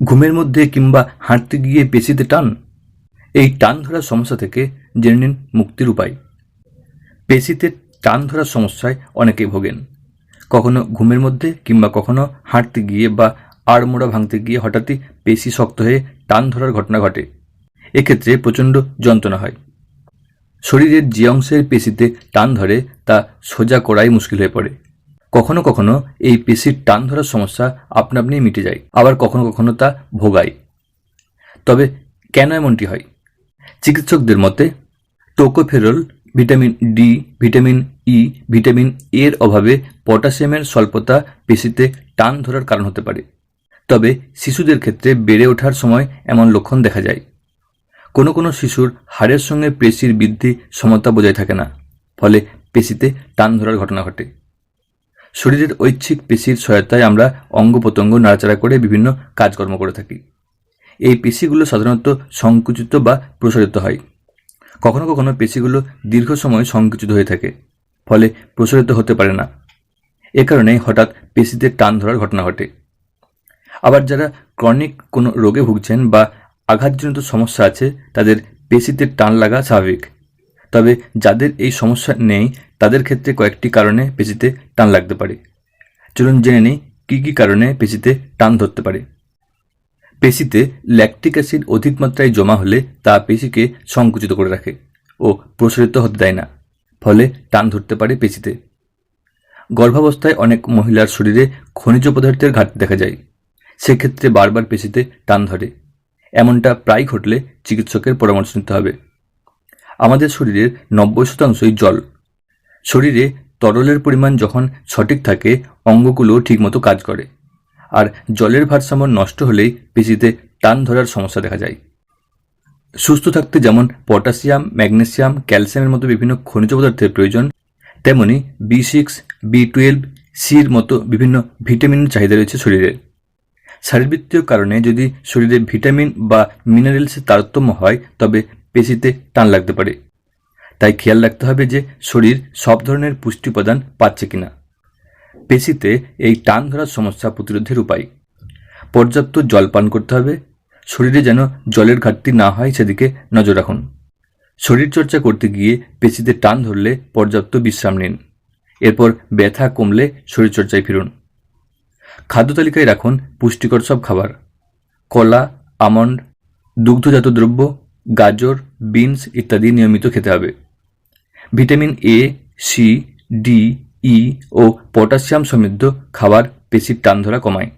ঘুমের মধ্যে কিংবা হাঁটতে গিয়ে পেশিতে টান, এই টান ধরার সমস্যা থেকে জেনে নিন মুক্তির উপায়। পেশিতে টান ধরার সমস্যায় অনেকেই ভোগেন। কখনো ঘুমের মধ্যে কিংবা কখনো হাঁটতে গিয়ে বা আড়মোড়া ভাঙতে গিয়ে হঠাৎই পেশি শক্ত হয়ে টান ধরার ঘটনা ঘটে। এক্ষেত্রে প্রচণ্ড যন্ত্রণা হয়। শরীরের যে অংশের পেশিতে টান ধরে তা সোজা করাই মুশকিল হয়ে পড়ে। কখনো কখনো এই পেশির টান ধরার সমস্যা আপনা আপনি মিটে যায়, আবার কখনো কখনো তা ভোগায়। তবে কেন এমনটি হয়? চিকিৎসকদের মতে, tocopherol, vitamin D vitamin E vitamin এর অভাবে পটাশিয়ামের স্বল্পতা পেশিতে টান ধরার কারণ হতে পারে। তবে শিশুদের ক্ষেত্রে বেড়ে ওঠার সময় এমন লক্ষণ দেখা যায়। কোনো কোনো শিশুর হাড়ের সঙ্গে পেশির বৃদ্ধি সমতা বজায় থাকে না, ফলে পেশিতে টান ধরার ঘটনা ঘটে। শরীরের ঐচ্ছিক পেশির সহায়তায় আমরা অঙ্গ প্রত্যঙ্গ নাড়াচাড়া করে বিভিন্ন কাজকর্ম করে থাকি। এই পেশিগুলো সাধারণত সংকুচিত বা প্রসারিত হয়। কখনো কখনো পেশিগুলো দীর্ঘ সময় সংকুচিত হয়ে থাকে, ফলে প্রসারিত হতে পারে না। এ কারণে হঠাৎ পেশিতে টান ধরার ঘটনা ঘটে। আবার যারা ক্রনিক কোনো রোগে ভুগছেন বা আঘাতজনিত সমস্যা আছে, তাদের পেশিতে টান লাগা স্বাভাবিক। তবে যাদের এই সমস্যা নেই তাদের ক্ষেত্রে কয়েকটি কারণে পেশিতে টান লাগতে পারে। চলুন জেনে নিই কী কী কারণে পেশিতে টান ধরতে পারে। পেশিতে ল্যাকটিক অ্যাসিড অধিক মাত্রায় জমা হলে তা পেশিকে সংকুচিত করে রাখে ও প্রসারিত হতে দেয় না, ফলে টান ধরতে পারে পেশিতে। গর্ভাবস্থায় অনেক মহিলার শরীরে খনিজ পদার্থের ঘাটতি দেখা যায়, সেক্ষেত্রে বারবার পেশিতে টান ধরে। এমনটা প্রায় ঘটলে চিকিৎসকের পরামর্শ নিতে হবে। আমাদের শরীরের নব্বই শতাংশই জল শরীরে তরলের পরিমাণ যখন সঠিক থাকে অঙ্গগুলো ঠিকমতো কাজ করে। আর জলের ভারসাম্য নষ্ট হলেই পেশিতে টান ধরার সমস্যা দেখা যায়। সুস্থ থাকতে যেমন পটাশিয়াম ম্যাগনেসিয়াম ক্যালসিয়ামের মতো বিভিন্ন খনিজ পদার্থের প্রয়োজন, তেমনি বি সিক্স, বি টুয়েলভ, সির মতো বিভিন্ন ভিটামিনের চাহিদা রয়েছে শরীরের শারীরবৃত্তীয় কারণে যদি শরীরে ভিটামিন বা মিনারেলসের তারতম্য হয়, তবে পেশিতে টান লাগতে পারে। তাই খেয়াল রাখতে হবে যে শরীর সব ধরনের পুষ্টি উপাদান পাচ্ছে কিনা। পেশিতে এই টান ধরার সমস্যা প্রতিরোধের উপায়। পর্যাপ্ত জল পান করতে হবে। শরীরে যেন জলের ঘাটতি না হয় সেদিকে নজর রাখুন। শরীরচর্চা করতে গিয়ে পেশিতে টান ধরলে পর্যাপ্ত বিশ্রাম নিন। এরপর ব্যথা কমলে শরীরচর্চায় ফিরুন। খাদ্য তালিকায় রাখুন পুষ্টিকর সব খাবার। কলা, আমন্ড, দুগ্ধজাত দ্রব্য, গাজর, বিনস ইত্যাদি নিয়মিত খেতে হবে। Vitamin A C D E O potassium সমৃদ্ধ খাবার পেশির টান ধরা কমায়।